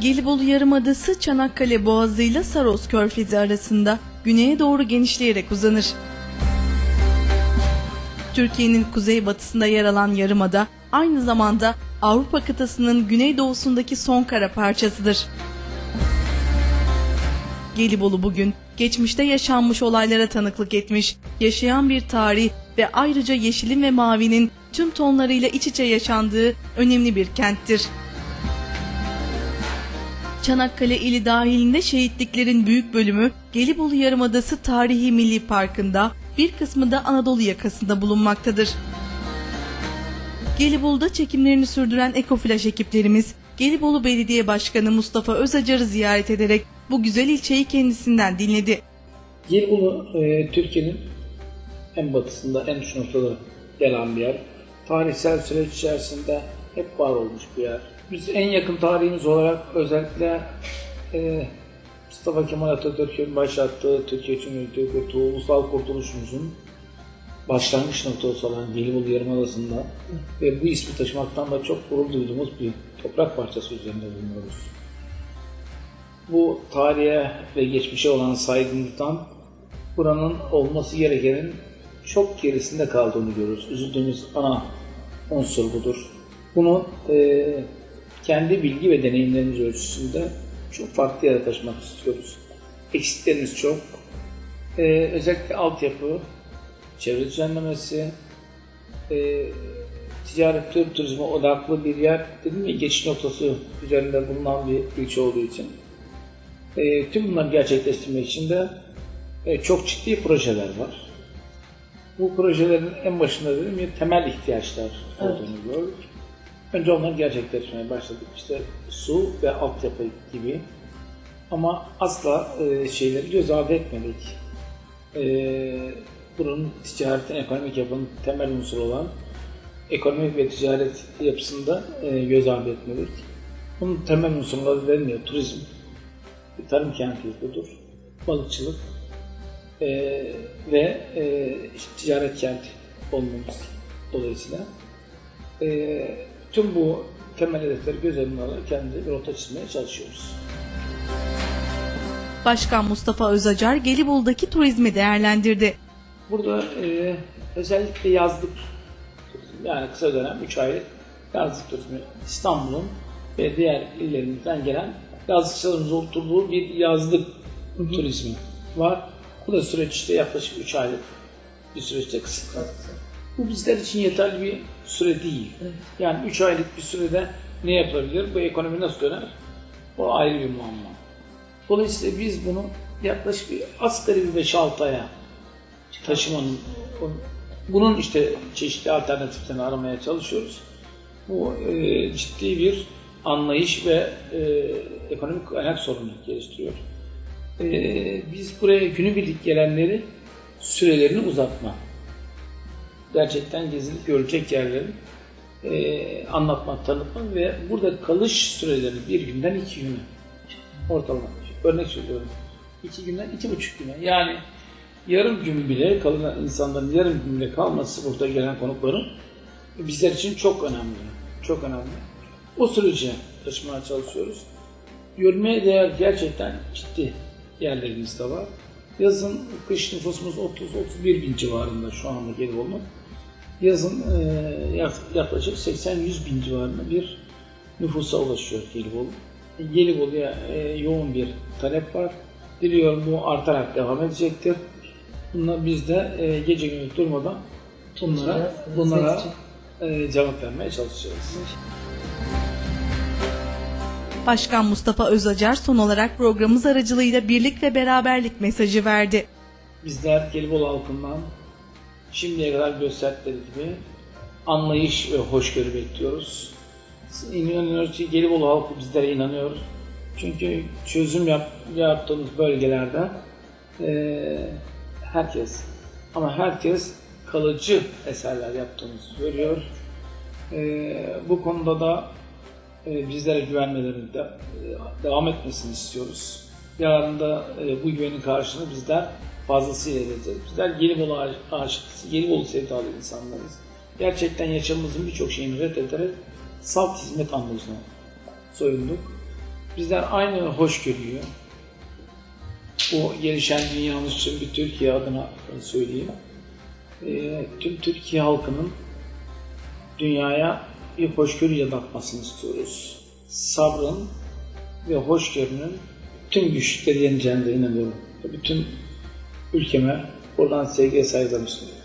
Gelibolu Yarımadası Çanakkale Boğazı ile Saros Körfezi arasında güneye doğru genişleyerek uzanır. Türkiye'nin kuzeybatısında yer alan yarımada aynı zamanda Avrupa kıtasının güneydoğusundaki son kara parçasıdır. Gelibolu bugün geçmişte yaşanmış olaylara tanıklık etmiş, yaşayan bir tarih ve ayrıca yeşilin ve mavinin tüm tonlarıyla iç içe yaşandığı önemli bir kenttir. Çanakkale ili dahilinde şehitliklerin büyük bölümü Gelibolu Yarımadası Tarihi Milli Parkı'nda, bir kısmı da Anadolu yakasında bulunmaktadır. Gelibolu'da çekimlerini sürdüren Ekoflaş ekiplerimiz, Gelibolu Belediye Başkanı Mustafa Özacar'ı ziyaret ederek bu güzel ilçeyi kendisinden dinledi. Gelibolu e, Türkiye'nin en batısında, en uç noktada yer bir yer. Tarihsel süreç içerisinde hep var olmuş bir yer. Biz en yakın tarihimiz olarak özellikle e, Mustafa Kemal Atatürk'ün başlattığı Türkiye Cumhuriyeti ve Ulusal Kurtuluşumuzun başlangıç noktası olan Gelibolu Yarımadası'nda ve bu ismi taşımaktan da çok gurur duyduğumuz bir toprak parçası üzerinde bulunuyoruz. Bu tarihe ve geçmişe olan saygımızdan buranın olması gerekenin çok gerisinde kaldığını görürüz. Üzüldüğümüz ana unsur budur. Bunu e, kendi bilgi ve deneyimlerimiz ölçüsünde çok farklı yere taşımak istiyoruz. Eksiklerimiz çok. E, özellikle altyapı, çevre düzenlemesi, e, ticaret tur, turizme odaklı bir yer, dedim ya geçiş noktası üzerinde bulunan bir ilçe olduğu için. E, tüm bunları gerçekleştirmek için de e, çok ciddi projeler var. Bu projelerin en başında dedim ya temel ihtiyaçlar olduğunu gördük. Önce onları gerçekleştirmeye başladık. İşte su ve altyapı gibi. Ama asla e, şeyleri göz ardı etmedik. E, bunun ticaretin, ekonomik yapının temel unsuru olan ekonomik ve ticaret yapısında e, göz ardı etmedik. Bunun temel unsurları vermiyor. Turizm, tarım kenti budur, balıkçılık e, ve e, ticaret kenti olmamız dolayısıyla e, tüm bu temel hedefleri göz önüne alarak kendi rota çizmeye çalışıyoruz. Başkan Mustafa Özacar Gelibolu'daki turizmi değerlendirdi. Burada e, özellikle yazlık turizm yani kısa dönem 3 aylık yazlık turizmi İstanbul'un ve diğer illerimizden gelen yazlıkçılarımızın oturduğu bir yazlık turizmi var. Bu da süreç işte yaklaşık 3 aylık bir süreçte kısıtlı. Bu bizler için yeterli bir süre değil. Yani 3 aylık bir sürede ne yapılabilir? Bu ekonomi nasıl döner? O ayrı bir muamma. Dolayısıyla biz bunu yaklaşık bir asgari bir 5-6 aya taşımanın bunun işte çeşitli alternatiflerini aramaya çalışıyoruz. Bu e, ciddi bir anlayış ve e, ekonomik kaynak sorunu geliştiriyor. E, biz buraya günübirlik gelenleri sürelerini uzatma, gerçekten gezilip görecek yerlerin e, anlatmak, tanıtmak ve burada kalış süreleri bir günden iki güne ortalama. Örnek söylüyorum. iki günden iki buçuk güne. Yani yarım gün bile kalan insanların yarım gün bile kalması burada gelen konukların bizler için çok önemli. Çok önemli. O sürece taşımaya çalışıyoruz. Görmeye değer gerçekten ciddi yerlerimiz de var. Yazın kış nüfusumuz 30-31 bin civarında şu anda Gelibolu'nun. Yazın e, yaklaşık 80-100 bin civarında bir nüfusa ulaşıyor Gelibolu. Gelibolu'ya e, yoğun bir talep var. Diliyorum bu artarak devam edecektir. Bunlar biz de e, gece gündüz durmadan bunlara, bunlara e, cevap vermeye çalışacağız. Başkan Mustafa Özacar son olarak programımız aracılığıyla birlik ve beraberlik mesajı verdi. Bizler Gelibolu halkından şimdiye kadar gösterdikleri gibi anlayış ve hoşgörü bekliyoruz. İnanıyoruz ki Gelibolu halkı bizlere inanıyor. Çünkü çözüm yap, yaptığımız bölgelerde e, herkes ama herkes kalıcı eserler yaptığımızı görüyor. E, bu konuda da e, bizlere güvenmelerini de e, devam etmesini istiyoruz. Yarın da e, bu güvenin karşılığını bizler fazlasıyla edeceğiz. Bizler Gelibolu aşıklısı, Gelibolu sevdalı insanlarız. Gerçekten yaşamımızın birçok şeyini reddederek salt hizmet anlayışına soyunduk. bizler aynı hoşgörüyü, bu gelişen dünyamız için bir Türkiye adına söyleyeyim. Ee, tüm Türkiye halkının dünyaya bir hoşgörüyle bakmasını istiyoruz. Sabrın ve hoşgörünün tüm güçlükleri yeneceğine inanıyorum. Bütün ülkeme buradan sevgi ve saygılarımı sunuyorum.